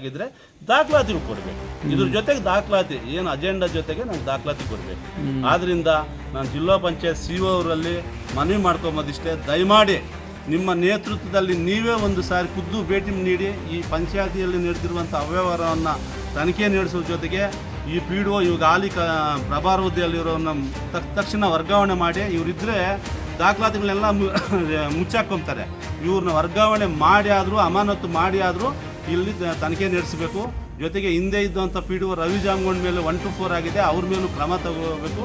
ಆಗಿದ್ರೆ ದಾಖಲಾತಿ ಕೊಡಬೇಕು. ಇದ್ರ ಜೊತೆಗೆ ದಾಖಲಾತಿ ಏನು ಅಜೆಂಡಾ ಜೊತೆಗೆ ನಾನು ದಾಖಲಾತಿ ಕೊಡಬೇಕು. ಆದ್ರಿಂದ ನಾನು ಜಿಲ್ಲಾ ಪಂಚಾಯತ್ ಸಿ ಅವರಲ್ಲಿ ಮನವಿ ಮಾಡ್ಕೊಂಬೋದಿಷ್ಟೇ ದಯಮಾಡಿ ನಿಮ್ಮ ನೇತೃತ್ವದಲ್ಲಿ ನೀವೇ ಒಂದು ಸಾರಿ ಖುದ್ದು ಭೇಟಿ ನೀಡಿ ಈ ಪಂಚಾಯತಿಯಲ್ಲಿ ನಡೆದಿರುವಂಥ ಅವ್ಯವಹಾರವನ್ನು ತನಿಖೆ ನಡೆಸೋ ಜೊತೆಗೆ ಈ ಪಿ ಡಿ ಒ ಇವಾಗ ಹಾಲಿ ಕ ಪ್ರಭಾರ ಹುದ್ದೆಯಲ್ಲಿರೋನ್ನ ತಕ್- ತಕ್ಷಣ ವರ್ಗಾವಣೆ ಮಾಡಿ ಇವರಿದ್ದರೆ ದಾಖಲಾತಿಗಳನ್ನೆಲ್ಲ ಮುಚ್ಚಾಕೊಂತಾರೆ ಇವ್ರನ್ನ ವರ್ಗಾವಣೆ ಮಾಡಿ ಆದರೂ ಅಮಾನತು ಮಾಡಿ ಆದರೂ ಇಲ್ಲಿ ತನಿಖೆ ನಡೆಸಬೇಕು. ಜೊತೆಗೆ ಹಿಂದೆ ಇದ್ದಂಥ P D O Ravi Jamagonda ಮೇಲೆ ಒನ್ ಟು ಫೋರ್ ಆಗಿದೆ. ಅವ್ರ ಮೇಲೂ ಕ್ರಮ ತಗೋಬೇಕು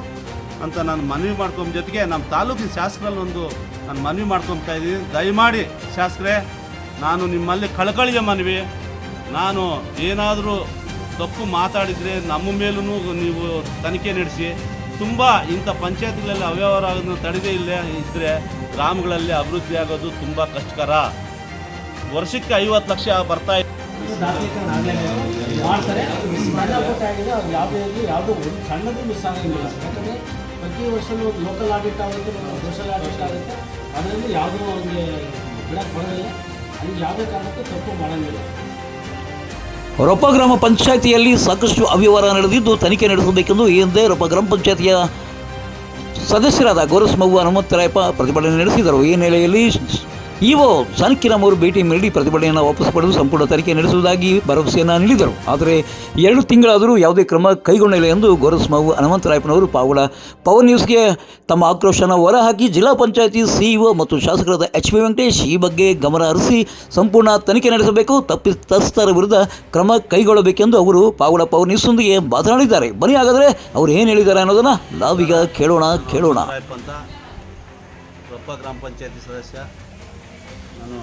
ಅಂತ ನಾನು ಮನವಿ ಮಾಡ್ಕೊಂಬ ಜೊತೆಗೆ ನಮ್ಮ ತಾಲೂಕಿನ ಶಾಸಕರಲ್ಲಿ ಒಂದು ನಾನು ಮನವಿ ಮಾಡ್ಕೊತಾ ಇದ್ದೀನಿ. ದಯಮಾಡಿ ಶಾಸಕರೇ, ನಾನು ನಿಮ್ಮಲ್ಲಿ ಕಳಕಳಿಯ ಮನವಿ. ನಾನು ಏನಾದರೂ ತಪ್ಪು ಮಾತಾಡಿದರೆ ನಮ್ಮ ಮೇಲೂ ನೀವು ತನಿಖೆ ನಡೆಸಿ. ತುಂಬ ಇಂಥ ಪಂಚಾಯತ್ಗಳಲ್ಲಿ ಅವ್ಯವಹಾರ ಆಗೋದನ್ನ ತಡೆದೇ ಇಲ್ಲ ಇದ್ದರೆ ಗ್ರಾಮಗಳಲ್ಲಿ ಅಭಿವೃದ್ಧಿ ಆಗೋದು ತುಂಬ ಕಷ್ಟಕರ. ವರ್ಷಕ್ಕೆ ಐವತ್ತು ಲಕ್ಷ ಬರ್ತಾ ಇದೆ. ಮಾಡ್ತಾರೆ. ಯಾವುದೇ ಇರಲಿ ಯಾವುದೋ ಒಂದು ಸಣ್ಣದು ಮಿಸ್ ಆಗಂಗಿಲ್ಲ ಯಾಕಂದರೆ ಪ್ರತಿ ವರ್ಷವೂ ಲೋಕಲ್ ಆಡಿಟ್ ಆಗುತ್ತೆ ಸೋಷಲ್ ಆಡಿಟ್ ಆಗುತ್ತೆ. ಅದರಲ್ಲಿ ಯಾವುದೂ ಅವ್ರಿಗೆ ಬಿಡಕ್ಕೆ ಬರೋದಿಲ್ಲ. ಅಲ್ಲಿ ಯಾವುದೇ ಕಾರಣಕ್ಕೂ ತಪ್ಪು ಮಾಡೋಂಗಿಲ್ಲ. ರೊಪ್ಪ ಗ್ರಾಮ ಪಂಚಾಯಿತಿಯಲ್ಲಿ ಸಾಕಷ್ಟು ಅವ್ಯವಹಾರ ನಡೆದಿದ್ದು ತನಿಖೆ ನಡೆಸಬೇಕೆಂದು ಈ ಹಿಂದೆ ರೊಪ್ಪ ಗ್ರಾಮ ಪಂಚಾಯಿತಿಯ ಸದಸ್ಯರಾದ ಗೋರಸ್ ಮಗುವ ಹನುಮಂತರಾಯಪ್ಪ ಪ್ರತಿಭಟನೆ ನಡೆಸಿದರು. ಈ ಹಿನ್ನೆಲೆಯಲ್ಲಿ ಇಒ ಜಾನಕಿರಾಮ್ ಅವರು ಭೇಟಿ ನೀಡಿ ಪ್ರತಿಭಟನೆಯನ್ನು ವಾಪಸ್ ಪಡೆದು ಸಂಪೂರ್ಣ ತನಿಖೆ ನಡೆಸುವುದಾಗಿ ಭರವಸೆಯನ್ನು ನೀಡಿದರು. ಆದರೆ ಎರಡು ತಿಂಗಳಾದರೂ ಯಾವುದೇ ಕ್ರಮ ಕೈಗೊಂಡಿಲ್ಲ ಎಂದು ಗೋರಸ್ ಮಗು ಹನುಮಂತರಾಯಪ್ಪನವರು ಪಾವುಡ ಪವರ್ ನ್ಯೂಸ್ಗೆ ತಮ್ಮ ಆಕ್ರೋಶನ ಹೊರಹಾಕಿ ಜಿಲ್ಲಾ ಪಂಚಾಯಿತಿ ಸಿಇಒ ಮತ್ತು ಶಾಸಕರಾದ ಎಚ್ ಪಿ ವೆಂಕಟೇಶ್ ಈ ಬಗ್ಗೆ ಗಮನ ಹರಿಸಿ ಸಂಪೂರ್ಣ ತನಿಖೆ ನಡೆಸಬೇಕು ತಪ್ಪಿತಸ್ಥರ ವಿರುದ್ಧ ಕ್ರಮ ಕೈಗೊಳ್ಳಬೇಕೆಂದು ಅವರು ಪಾವಡ ಪವರ್ ನ್ಯೂಸ್ನೊಂದಿಗೆ ಮಾತನಾಡಿದ್ದಾರೆ. ಬನ್ನಿ ಹಾಗಾದರೆ ಅವರು ಏನು ಹೇಳಿದ್ದಾರೆ ಅನ್ನೋದನ್ನು ನಾವೀಗ ಕೇಳೋಣ ಕೇಳೋಣ. ಗ್ರಾಮ ಪಂಚಾಯತಿ ಸದಸ್ಯ. ನಾನು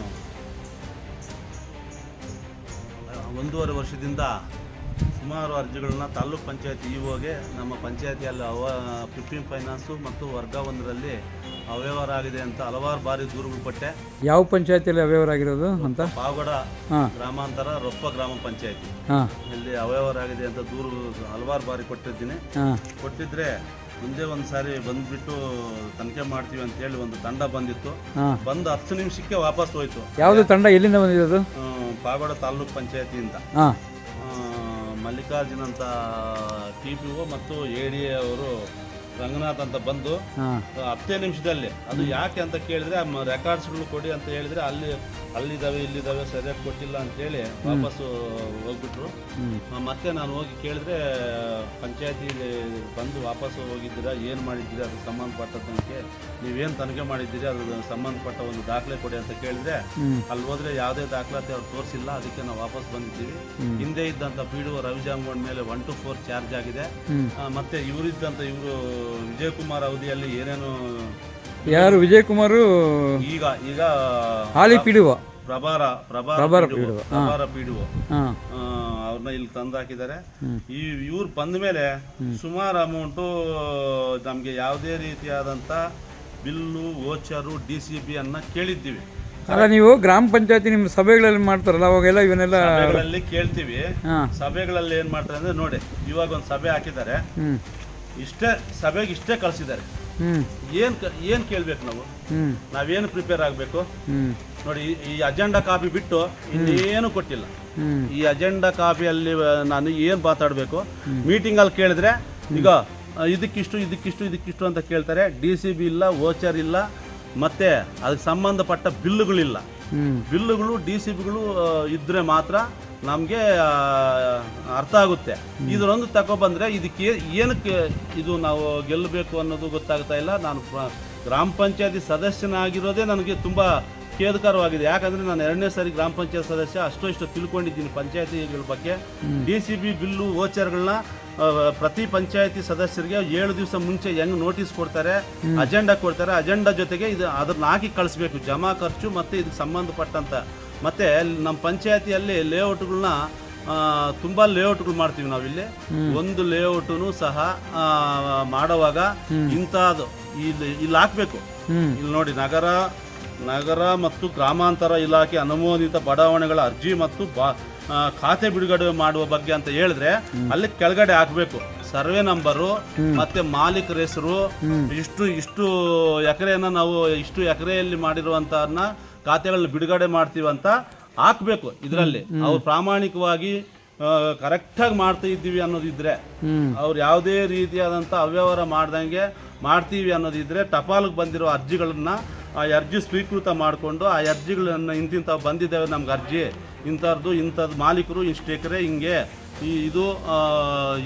ಒಂದೂವರೆ ವರ್ಷದಿಂದ ಸುಮಾರು ಅರ್ಜಿಗಳನ್ನ ತಾಲ್ಲೂಕು ಪಂಚಾಯತ್ ಇ ಒಗೆ ನಮ್ಮ ಪಂಚಾಯತಿಯಲ್ಲಿ ಅವ ಫಿಫ್ಟೀನ್ ಫೈನಾನ್ಸು ಮತ್ತು ವರ್ಗ ಒಂದರಲ್ಲಿ ಅವ್ಯವಹಾರ ಆಗಿದೆ ಅಂತ ಹಲವಾರು ಬಾರಿ ದೂರುಗಳು ಕೊಟ್ಟೆ ಯಾವ ಪಂಚಾಯತಿಯಲ್ಲಿ ಅವ್ಯವಹಾರ ಆಗಿರೋದು ಅಂತ? ಪಾವಗಡ ಗ್ರಾಮಾಂತರ ರೊಪ್ಪ ಗ್ರಾಮ ಪಂಚಾಯತಿ. ಇಲ್ಲಿ ಅವ್ಯವಹಾರ ಆಗಿದೆ ಅಂತ ದೂರು ಹಲವಾರು ಬಾರಿ ಕೊಟ್ಟಿದ್ದೀನಿ. ಕೊಟ್ಟಿದ್ರೆ ಮುಂದೆ ಒಂದು ಸಾರಿ ಬಂದ್ಬಿಟ್ಟು ತನಿಖೆ ಮಾಡ್ತೀವಿ ಅಂತ ಹೇಳಿ ಒಂದು ತಂಡ ಬಂದಿತ್ತು. ಹಾಂ. ಬಂದು ಹತ್ತು ನಿಮಿಷಕ್ಕೆ ವಾಪಸ್ ಹೋಯ್ತು. ಯಾವ್ದು ತಂಡ? ಎಲ್ಲಿಂದ ಬಂದಿರೋದು ಆ, ಪಾಗೋಡ ತಾಲೂಕ್ ಪಂಚಾಯತಿಯಿಂದ ಹಾಂ. ಆ, ಮಲ್ಲಿಕಾರ್ಜುನ್ ಅಂತ ಟಿ ಪಿ ಒ ಮತ್ತು ಎ ಡಿ ಎ ಅವರು ರಂಗನಾಥ್ ಅಂತ ಬಂದು ಹಾಂ. ಹತ್ತೇ ನಿಮಿಷದಲ್ಲಿ. ಅದು ಯಾಕೆ ಅಂತ ಕೇಳಿದ್ರೆ ರೆಕಾರ್ಡ್ಸ್ಗಳು ಕೊಡಿ ಅಂತ ಹೇಳಿದ್ರೆ ಅಲ್ಲಿ ಅಲ್ಲಿದ್ದಾವೆ ಇಲ್ಲಿದ್ದಾವೆ ಸರಿಯಾಗಿ ಕೊಟ್ಟಿಲ್ಲ ಅಂತೇಳಿ ವಾಪಸ್ಸು ಹೋಗ್ಬಿಟ್ರು. ಮತ್ತೆ ನಾನು ಹೋಗಿ ಕೇಳಿದ್ರೆ ಪಂಚಾಯತಿ ಬಂದು ವಾಪಸ್ಸು ಹೋಗಿದ್ದೀರಾ ಏನು ಮಾಡಿದ್ದೀರಾ ಅದಕ್ಕೆ ಸಂಬಂಧಪಟ್ಟ ತನಿಖೆ ನೀವೇನು ತನಿಖೆ ಮಾಡಿದ್ದೀರಿ ಅದು ಸಂಬಂಧಪಟ್ಟ ಒಂದು ದಾಖಲೆ ಕೊಡಿ ಅಂತ ಕೇಳಿದ್ರೆ ಅಲ್ಲಿ ಹೋದ್ರೆ ಯಾವುದೇ ದಾಖಲಾತಿ ಅವ್ರು ತೋರಿಸಿಲ್ಲ ಅದಕ್ಕೆ ನಾವು ವಾಪಸ್ ಬಂದಿದ್ದೀವಿ. ಹಿಂದೆ ಇದ್ದಂಥ P D O Ravi Jamagond ಮೇಲೆ ಒನ್ ಟು ಫೋರ್ ಚಾರ್ಜ್ ಆಗಿದೆ. ಮತ್ತೆ ಇವರಿದ್ದಂಥ ಇವರು ವಿಜಯಕುಮಾರ್ ಅವಧಿಯಲ್ಲಿ ಏನೇನು ಯಾರು ವಿಜಯ್ ಕುಮಾರು ಈಗ ಈಗ ಹಾಲಿ ಪಿಡುವ. ಪ್ರಭಾರ ಪ್ರಭಾರ PDO, ಪ್ರಭಾರ ಪಿ ಡಿ ಒ ಅವ್ರನ್ನ ಇಲ್ಲಿ ತಂದು ಹಾಕಿದ್ದಾರೆ ಈ ಇವ್ರು ಬಂದ ಮೇಲೆ ಸುಮಾರು ಅಮೌಂಟು ನಮಗೆ ಯಾವುದೇ ರೀತಿಯಾದಂತ bill voucher D C B ಅನ್ನ ಕೇಳಿದ್ದೀವಿ. ಅಲ್ಲ ನೀವು ಗ್ರಾಮ ಪಂಚಾಯತಿ ನಿಮ್ಮ ಸಭೆಗಳಲ್ಲಿ ಮಾಡ್ತಾರಲ್ಲ ಅವಾಗೆಲ್ಲ ಇವನ್ನೆಲ್ಲ ಸಭೆಗಳಲ್ಲಿ ಕೇಳ್ತೀವಿ. ಸಭೆಗಳಲ್ಲಿ ಏನ್ ಮಾಡ್ತಾರೆ ಅಂದ್ರೆ ನೋಡಿ ಇವಾಗ ಒಂದು ಸಭೆ ಹಾಕಿದ್ದಾರೆ. ಇಷ್ಟೇ ಸಭೆಗೆ ಇಷ್ಟೇ ಕಳಿಸಿದ್ದಾರೆ. ಏನು ಏನ್ ಕೇಳ್ಬೇಕು ನಾವು? ನಾವೇನು ಪ್ರಿಪೇರ್ ಆಗಬೇಕು? ನೋಡಿ ಈ- ಅಜೆಂಡಾ ಕಾಪಿ ಬಿಟ್ಟು ಇನ್ನೇನು ಕೊಟ್ಟಿಲ್ಲ. ಈ ಅಜೆಂಡಾ ಕಾಪಿಯಲ್ಲಿ ಅಲ್ಲಿ ನಾನು ಏನು ಮಾತಾಡಬೇಕು? ಮೀಟಿಂಗಲ್ಲಿ ಕೇಳಿದ್ರೆ ಈಗ ಇದಕ್ಕಿಷ್ಟು ಇದಕ್ಕಿಷ್ಟು ಇದಕ್ಕಿಷ್ಟು ಅಂತ ಕೇಳ್ತಾರೆ. ಡಿ ಸಿ ಬಿ ಇಲ್ಲ ವೋಚರ್ ಇಲ್ಲ ಮತ್ತೆ ಅದಕ್ಕೆ ಸಂಬಂಧಪಟ್ಟ ಬಿಲ್ಲುಗಳಿಲ್ಲ. ಬಿಲ್ಲುಗಳು ಡಿ ಸಿ ಬಿಗಳು ಇದ್ರೆ ಮಾತ್ರ ನಮಗೆ ಅರ್ಥ ಆಗುತ್ತೆ. ಇದರೊಂದು ತಗೊಬಂದ್ರೆ ಇದಕ್ಕೆ ಏನಕ್ಕೆ ಇದು ನಾವು ಗೆಲ್ಲಬೇಕು ಅನ್ನೋದು ಗೊತ್ತಾಗ್ತಾ ಇಲ್ಲ. ನಾನು ಗ್ರಾಮ ಪಂಚಾಯತಿ ಸದಸ್ಯನಾಗಿರೋದೇ ನನಗೆ ತುಂಬ ಖೇದಕರವಾಗಿದೆ. ಯಾಕಂದರೆ ನಾನು ಎರಡನೇ ಸಾರಿ ಗ್ರಾಮ ಪಂಚಾಯತ್ ಸದಸ್ಯ. ಅಷ್ಟೋ ಇಷ್ಟು ತಿಳ್ಕೊಂಡಿದ್ದೀನಿ ಪಂಚಾಯತಿಗಳ ಬಗ್ಗೆ. ಡಿ ಸಿ ಬಿ ಬಿಲ್ಲು ವೋಚರ್ಗಳನ್ನ ಪ್ರತಿ ಪಂಚಾಯತಿ ಸದಸ್ಯರಿಗೆ ಏಳು ದಿವಸ ಮುಂಚೆ ಹೆಂಗ್ ನೋಟಿಸ್ ಕೊಡ್ತಾರೆ ಅಜೆಂಡಾ ಕೊಡ್ತಾರೆ ಅಜೆಂಡಾ ಜೊತೆಗೆ ಇದು ಅದನ್ನ ಹಾಕಿ ಕಳಿಸ್ಬೇಕು ಜಮಾ ಖರ್ಚು ಮತ್ತು ಇದಕ್ಕೆ ಸಂಬಂಧಪಟ್ಟಂತ. ಮತ್ತೆ ನಮ್ಮ ಪಂಚಾಯತಿಯಲ್ಲಿ ಲೇಔಟ್ಗಳನ್ನ ತುಂಬಾ ಲೇಔಟ್ಗಳು ಮಾಡ್ತೀವಿ ನಾವಿಲ್ಲಿ ಒಂದು ಲೇಔಟು ಸಹ ಮಾಡುವಾಗ ಇಂಥದ್ದು ಇಲ್ಲಿ ಇಲ್ಲಿ ಹಾಕ್ಬೇಕು. ಇಲ್ಲಿ ನೋಡಿ ನಗರ ನಗರ ಮತ್ತು ಗ್ರಾಮಾಂತರ ಇಲಾಖೆ ಅನುಮೋದಿತ ಬಡಾವಣೆಗಳ ಅರ್ಜಿ ಮತ್ತು ಬಾ- ಖಾತೆ ಬಿಡುಗಡೆ ಮಾಡುವ ಬಗ್ಗೆ ಅಂತ ಹೇಳಿದ್ರೆ ಅಲ್ಲಿ ಕೆಳಗಡೆ ಹಾಕಬೇಕು. ಸರ್ವೆ ನಂಬರು ಮತ್ತೆ ಮಾಲೀಕರ ಹೆಸರು ಇಷ್ಟು ಇಷ್ಟು ಎಕರೆಯನ್ನ ನಾವು ಇಷ್ಟು ಎಕರೆಯಲ್ಲಿ ಮಾಡಿರುವಂತ ಖಾತೆಗಳನ್ನ ಬಿಡುಗಡೆ ಮಾಡ್ತೀವಿ ಅಂತ ಹಾಕ್ಬೇಕು ಇದರಲ್ಲಿ. ಅವ್ರು ಪ್ರಾಮಾಣಿಕವಾಗಿ ಕರೆಕ್ಟಾಗಿ ಮಾಡ್ತಾ ಇದ್ದೀವಿ ಅನ್ನೋದಿದ್ರೆ ಅವ್ರು ಯಾವುದೇ ರೀತಿಯಾದಂಥ ಅವ್ಯವಹಾರ ಮಾಡ್ದಂಗೆ ಮಾಡ್ತೀವಿ ಅನ್ನೋದಿದ್ರೆ ಟಪಾಲಿಗೆ ಬಂದಿರೋ ಅರ್ಜಿಗಳನ್ನ ಆ ಅರ್ಜಿ ಸ್ವೀಕೃತ ಮಾಡಿಕೊಂಡು ಆ ಅರ್ಜಿಗಳನ್ನ ಇಂತಿಂತ ಬಂದಿದ್ದೇವೆ ನಮ್ಗೆ ಅರ್ಜಿ. ಇಂಥದ್ದು ಇಂಥದ್ದು ಮಾಲೀಕರು ಇಷ್ಟು ಎಕರೆ ಹಿಂಗೆ ಈ ಇದು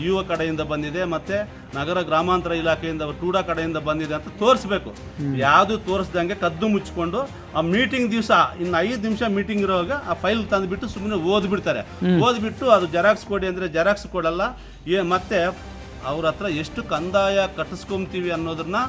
ಯುವ ಕಡೆಯಿಂದ ಬಂದಿದೆ ಮತ್ತು ನಗರ ಗ್ರಾಮಾಂತರ ಇಲಾಖೆಯಿಂದ ಟೂಡಾ ಕಡೆಯಿಂದ ಬಂದಿದೆ ಅಂತ ತೋರಿಸ್ಬೇಕು. ಯಾವುದು ತೋರಿಸ್ದಂಗೆ ಕದ್ದು ಮುಚ್ಕೊಂಡು ಆ ಮೀಟಿಂಗ್ ದಿವಸ ಇನ್ನು ಐದು ನಿಮಿಷ ಮೀಟಿಂಗ್ ಇರುವಾಗ ಆ ಫೈಲ್ ತಂದುಬಿಟ್ಟು ಸುಮ್ಮನೆ ಓದ್ಬಿಡ್ತಾರೆ. ಓದ್ಬಿಟ್ಟು ಅದು ಜೆರಾಕ್ಸ್ ಕೊಡಿ ಅಂದರೆ ಜೆರಾಕ್ಸ್ ಕೊಡಲ್ಲ ಏ ಮತ್ತೆ ಅವ್ರ ಹತ್ರ ಎಷ್ಟು ಕಂದಾಯ ಕಟ್ಟಿಸ್ಕೊಂತೀವಿ ಅನ್ನೋದನ್ನ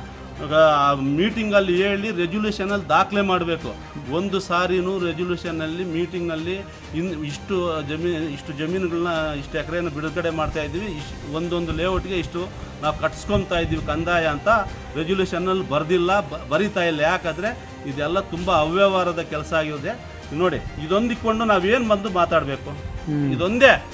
ಮೀಟಿಂಗಲ್ಲಿ ಹೇಳಿ ರೆಜುಲ್ಯೂಷನಲ್ಲಿ ದಾಖಲೆ ಮಾಡಬೇಕು. ಒಂದು ಸಾರಿನೂ ರೆಜುಲ್ಯೂಷನಲ್ಲಿ ಮೀಟಿಂಗ್ನಲ್ಲಿ ಇನ್, ಇಷ್ಟು ಜಮೀನು ಇಷ್ಟು ಜಮೀನುಗಳನ್ನ ಇಷ್ಟು ಎಕರೆಯನ್ನು ಬಿಡುಗಡೆ ಮಾಡ್ತಾ ಇದ್ದೀವಿ. ಇಷ್ಟು ಒಂದೊಂದು ಲೇಔಟ್ಗೆ ಇಷ್ಟು ನಾವು ಕಟ್ಸ್ಕೊತಾ ಇದ್ದೀವಿ ಕಂದಾಯ ಅಂತ ರೆಜುಲ್ಯೂಷನಲ್ಲಿ ಬರೆದಿಲ್ಲ ಬರೀತಾ ಇಲ್ಲ. ಯಾಕಂದರೆ ಇದೆಲ್ಲ ತುಂಬ ಅವ್ಯವಹಾರದ ಕೆಲಸ ಆಗಿದೆ. ನೋಡಿ, ಇದೊಂದಿಕ್ಕೊಂಡು ನಾವೇನು ಬಂದು ಮಾತಾಡಬೇಕು? ಇದೊಂದೇ.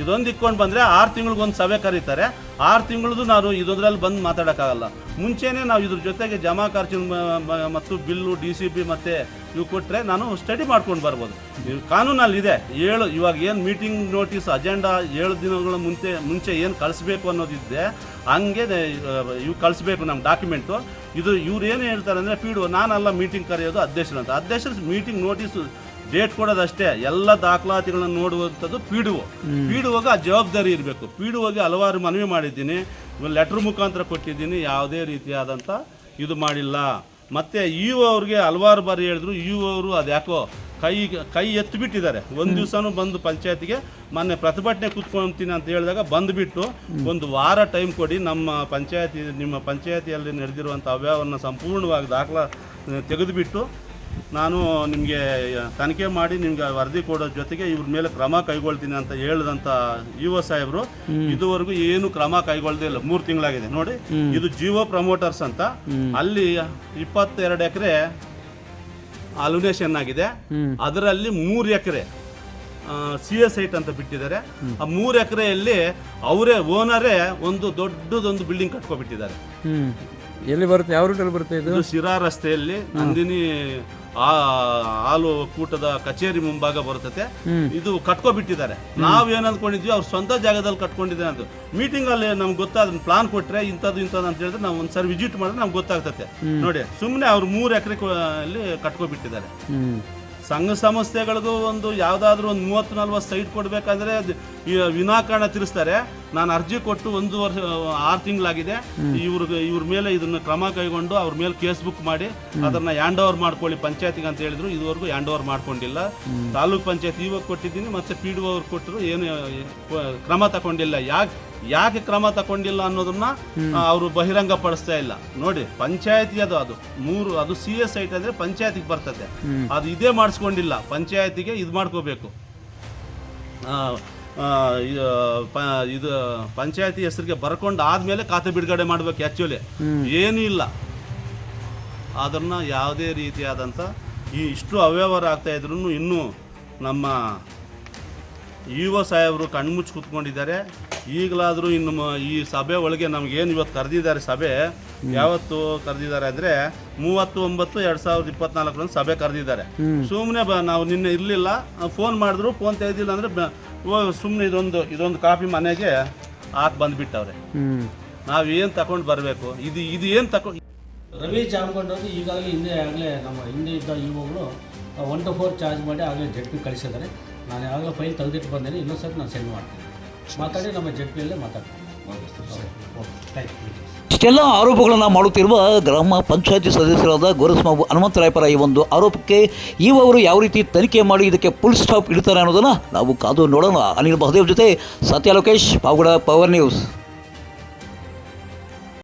ಇದೊಂದು ಇಕ್ಕೊಂಡು ಬಂದ್ರೆ ಆರು ತಿಂಗಳಿಗೊಂದು ಸಭೆ ಕರೀತಾರೆ. ಆರು ತಿಂಗಳದು ನಾನು ಇದೊಂದ್ರಲ್ಲಿ ಬಂದು ಮಾತಾಡೋಕ್ಕಾಗಲ್ಲ. ಮುಂಚೆನೇ ನಾವು ಇದ್ರ ಜೊತೆಗೆ ಜಮಾ ಖರ್ಚಿನ ಮ- ಮತ್ತು ಬಿಲ್ಲು ಡಿ ಸಿ ಬಿ ಮತ್ತೆ ಇವು ಕೊಟ್ಟರೆ ನಾನು ಸ್ಟಡಿ ಮಾಡ್ಕೊಂಡು ಬರ್ಬೋದು. ಕಾನೂನಲ್ಲಿ ಇದೆ. ಏಳು ಇವಾಗ ಏನು ಮೀಟಿಂಗ್ ನೋಟಿಸ್ ಅಜೆಂಡಾ ಏಳು ದಿನಗಳ ಮುಂಚೆ ಮುಂಚೆ ಏನು ಕಳಿಸ್ಬೇಕು ಅನ್ನೋದಿದೆ ಹಂಗೆ ಇವು ಕಳಿಸ್ಬೇಕು ನಮ್ಮ ಡಾಕ್ಯುಮೆಂಟು. ಇದು ಇವ್ರು ಏನು ಹೇಳ್ತಾರೆ ಅಂದರೆ ಪಿ ಡಿ ನಾನಲ್ಲ ಮೀಟಿಂಗ್ ಕರೆಯೋದು ಅಧ್ಯಕ್ಷರು ಅಂತ ಅಧ್ಯಕ್ಷರು ಮೀಟಿಂಗ್ ನೋಟಿಸು ಡೇಟ್ ಕೊಡೋದಷ್ಟೇ ಎಲ್ಲ ದಾಖಲಾತಿಗಳನ್ನ ನೋಡುವಂಥದ್ದು P D O P D ಒಗೆ ಆ ಜವಾಬ್ದಾರಿ ಇರಬೇಕು. ಪಿ ಡಿ ಒಗೆ ಹಲವಾರು ಮನವಿ ಮಾಡಿದ್ದೀನಿ. ಲೆಟ್ರ್ ಮುಖಾಂತರ ಕೊಟ್ಟಿದ್ದೀನಿ. ಯಾವುದೇ ರೀತಿಯಾದಂಥ ಇದು ಮಾಡಿಲ್ಲ. ಮತ್ತು ಇ ಅವ್ರಿಗೆ ಹಲವಾರು ಬಾರಿ ಹೇಳಿದ್ರು. ಇ ಅವರು ಅದ್ಯಾಕೋ ಕೈ ಕೈ ಎತ್ತು ಬಿಟ್ಟಿದ್ದಾರೆ. ಒಂದು ದಿವಸನೂ ಬಂದು ಪಂಚಾಯತಿಗೆ ಮೊನ್ನೆ ಪ್ರತಿಭಟನೆ ಕೂತ್ಕೊಳ್ತೀನಿ ಅಂತ ಹೇಳಿದಾಗ ಬಂದುಬಿಟ್ಟು ಒಂದು ವಾರ ಟೈಮ್ ಕೊಡಿ ನಮ್ಮ ಪಂಚಾಯತಿ ನಿಮ್ಮ ಪಂಚಾಯತಿಯಲ್ಲಿ ನಡೆದಿರುವಂಥ ಅವ್ಯವನ್ನು ಸಂಪೂರ್ಣವಾಗಿ ದಾಖಲಾ ತೆಗೆದುಬಿಟ್ಟು ನಾನು ನಿಮಗೆ ತನಿಖೆ ಮಾಡಿ ನಿಮ್ಗೆ ವರದಿ ಕೊಡೋ ಜೊತೆಗೆ ಇವ್ರ ಮೇಲೆ ಕ್ರಮ ಕೈಗೊಳ್ತೀನಿ ಅಂತ ಹೇಳಿದಂಥ ಯುವ ಸಾಹೇಬರು ಇದುವರೆಗೂ ಏನು ಕ್ರಮ ಕೈಗೊಳ್ಳದೇ ಇಲ್ಲ. ಮೂರು ತಿಂಗಳಾಗಿದೆ. ನೋಡಿ ಇದು ಜಿಯೋ ಪ್ರಮೋಟರ್ಸ್ ಅಂತ. ಅಲ್ಲಿ ಇಪ್ಪತ್ತೆರಡು ಎಕರೆ ಅಲುನೇಷನ್ ಆಗಿದೆ. ಅದರಲ್ಲಿ ಮೂರು ಎಕರೆ ಸಿ ಎಸ್ ಐಟ್ ಅಂತ ಬಿಟ್ಟಿದ್ದಾರೆ. ಆ ಮೂರು ಎಕರೆಯಲ್ಲಿ ಅವರೇ ಓನರೇ ಒಂದು ದೊಡ್ಡದೊಂದು ಬಿಲ್ಡಿಂಗ್ ಕಟ್ಕೊಬಿಟ್ಟಿದ್ದಾರೆ. ಎಲ್ಲಿ ಬರುತ್ತೆ? ಯಾವ ರೂಟಲ್ಲಿ ಬರುತ್ತೆ ಇದು? ಇದು ಶಿರಾ ರಸ್ತೆಯಲ್ಲಿ ನಂದಿನಿ ಆ ಹಾಲು ಕೂಟದ ಕಚೇರಿ ಮುಂಭಾಗ ಬರ್ತತೆ ಇದು ಕಟ್ಕೊಬಿಟ್ಟಿದ್ದಾರೆ. ನಾವ್ ಏನ್ ಅನ್ಕೊಂಡಿದ್ವಿ ಅವ್ರ ಸ್ವಂತ ಜಾಗದಲ್ಲಿ ಕಟ್ಕೊಂಡಿದ್ದಾರೆ ಅಂತ. ಮೀಟಿಂಗ್ ಅಲ್ಲಿ ನಮ್ಗೆ ಗೊತ್ತಾದ ಪ್ಲಾನ್ ಕೊಟ್ರೆ ಇಂಥದ್ದು ಇಂಥದ್ದು ಅಂತ ಹೇಳಿದ್ರೆ ನಾವು ಒಂದ್ಸರಿ ವಿಸಿಟ್ ಮಾಡಿದ್ರೆ ನಮ್ಗೆ ಗೊತ್ತಾಗ್ತತೆ. ನೋಡಿ ಸುಮ್ಮನೆ ಅವ್ರು ಮೂರು ಎಕರೆ ಅಲ್ಲಿ ಕಟ್ಕೊಬಿಟ್ಟಿದ್ದಾರೆ. ಸಂಘ ಸಂಸ್ಥೆಗಳಿಗೂ ಒಂದು ಯಾವುದಾದ್ರೂ ಒಂದು ಮೂವತ್ತು ನಲ್ವತ್ತು ಸೈಟ್ ಕೊಡಬೇಕಾದ್ರೆ ವಿನಾಕಾರಣ ತಿರ್ಸ್ತಾರೆ. ನಾನು ಅರ್ಜಿ ಕೊಟ್ಟು ಒಂದು ವರ್ಷ ಆರು ತಿಂಗಳಾಗಿದೆ. ಇವ್ರಿಗೆ ಇವ್ರ ಮೇಲೆ ಇದನ್ನ ಕ್ರಮ ಕೈಗೊಂಡು ಅವ್ರ ಮೇಲೆ ಕೇಸ್ ಬುಕ್ ಮಾಡಿ ಅದನ್ನ ಹ್ಯಾಂಡ್ ಓವರ್ ಮಾಡ್ಕೊಳ್ಳಿ ಪಂಚಾಯತಿಗೆ ಅಂತ ಹೇಳಿದ್ರು. ಇದುವರೆಗೂ ಹ್ಯಾಂಡ್ ಓವರ್ ಮಾಡ್ಕೊಂಡಿಲ್ಲ ತಾಲೂಕ್ ಪಂಚಾಯತ್ ಇವಾಗ ಕೊಟ್ಟಿದ್ದೀನಿ ಮತ್ತೆ ಪಿ ಡಿ ಅವ್ರು ಕೊಟ್ಟರು ಏನು ಕ್ರಮ ತಗೊಂಡಿಲ್ಲ. ಯಾಕೆ ಯಾಕೆ ಕ್ರಮ ತಗೊಂಡಿಲ್ಲ ಅನ್ನೋದನ್ನ ಅವರು ಬಹಿರಂಗ ಪಡಿಸ್ತಾ ಇಲ್ಲ. ನೋಡಿ ಪಂಚಾಯತಿ ಅದು ಅದು ಮೂರು ಅದು ಸಿ ಎಸ್ ಐಟ್ ಅಂದ್ರೆ ಪಂಚಾಯತಿಗೆ ಬರ್ತದೆ. ಅದು ಇದೇ ಮಾಡಿಸ್ಕೊಂಡಿಲ್ಲ. ಪಂಚಾಯತಿಗೆ ಇದು ಮಾಡ್ಕೋಬೇಕು. ಇದು ಪಂಚಾಯತಿ ಹೆಸರಿಗೆ ಬರ್ಕೊಂಡು ಆದ್ಮೇಲೆ ಖಾತೆ ಬಿಡುಗಡೆ ಮಾಡ್ಬೇಕು ಆಕ್ಚುಲಿ ಏನೂ ಇಲ್ಲ. ಅದನ್ನ ಯಾವುದೇ ರೀತಿಯಾದಂಥ ಈ ಇಷ್ಟು ಅವ್ಯವಹಾರ ಆಗ್ತಾ ಇದ್ರು ಇನ್ನೂ ನಮ್ಮ ಇ ಒ ಸಾಹೇಬರು ಕಣ್ಮುಚ್ಚಿ ಕೂತ್ಕೊಂಡಿದ್ದಾರೆ. ಈಗಲಾದರೂ ಇನ್ನು ಮ- ಈ ಸಭೆ ಒಳಗೆ ನಮಗೇನು ಇವತ್ತು ಕರೆದಿದ್ದಾರೆ ಸಭೆ ಯಾವತ್ತು ಕರೆದಿದ್ದಾರೆ ಅಂದರೆ ಮೂವತ್ತು ಒಂಬತ್ತು ಎರಡು ಸಾವಿರದ ಇಪ್ಪತ್ನಾಲ್ಕರಂದು ಸಭೆ ಕರೆದಿದ್ದಾರೆ. ಸುಮ್ಮನೆ ಬ ನಾವು ನಿನ್ನೆ ಇರಲಿಲ್ಲ ಫೋನ್ ಮಾಡಿದ್ರು ಫೋನ್ ತೆಗೆದಿಲ್ಲ ಅಂದರೆ ಸುಮ್ಮನೆ ಇದೊಂದು ಇದೊಂದು ಕಾಪಿ ಮನೆಗೆ ಹಾಕಿ ಬಂದುಬಿಟ್ಟವ್ರೆ. ನಾವು ನಾವೇನು ತಗೊಂಡು ಬರಬೇಕು? ಇದು ಇದು ಏನು ತಗೊಂಡು ರವಿ ಜಾಮಗೊಂಡವರು ಈಗಾಗಲೇ ಹಿಂದೆ ಆಗಲೇ ನಮ್ಮ ಹಿಂದೆ ಇದ್ದ ಇವುಗಳು ಒನ್ ಟು ಫೋರ್ ಚಾರ್ಜ್ ಮಾಡಿ ಆಗಲೇ ಜಡ್ಪಿ ಕಳಿಸಿದ್ದಾರೆ. ನಾನು ಯಾವಾಗಲೂ ಫೈಲ್ ತೆಗೆದಿಟ್ಟು ಬಂದೇನೆ ಇನ್ನೊಂದು ಸರ್ ನಾನು ಸೆಂಡ್ ಮಾಡ್ತೀನಿ. ಮಾತಾಡಿ, ನಮ್ಮ ಮಾತಾಡ್ತೀವಿ. ಇಷ್ಟೆಲ್ಲ ಆರೋಪಗಳನ್ನು ಮಾಡುತ್ತಿರುವ ಗ್ರಾಮ ಪಂಚಾಯತಿ ಸದಸ್ಯರಾದ ಗೋರಸ್ಮಾಬು ಹನುಮಂತರಾಯಪರ ಈ ಒಂದು ಆರೋಪಕ್ಕೆ ಇವರು ಯಾವ ರೀತಿ ತನಿಖೆ ಮಾಡಿ ಇದಕ್ಕೆ ಫುಲ್ ಸ್ಟಾಪ್ ಇಡ್ತಾರೆ ಅನ್ನೋದನ್ನು ನಾವು ಕಾದು ನೋಡೋಣ. ಅನಿಲ್ ಮಹದೇವ್ ಜೊತೆ ಸತ್ಯ ಲೋಕೇಶ್, ಪಾವಗಡ ಪವರ್ ನ್ಯೂಸ್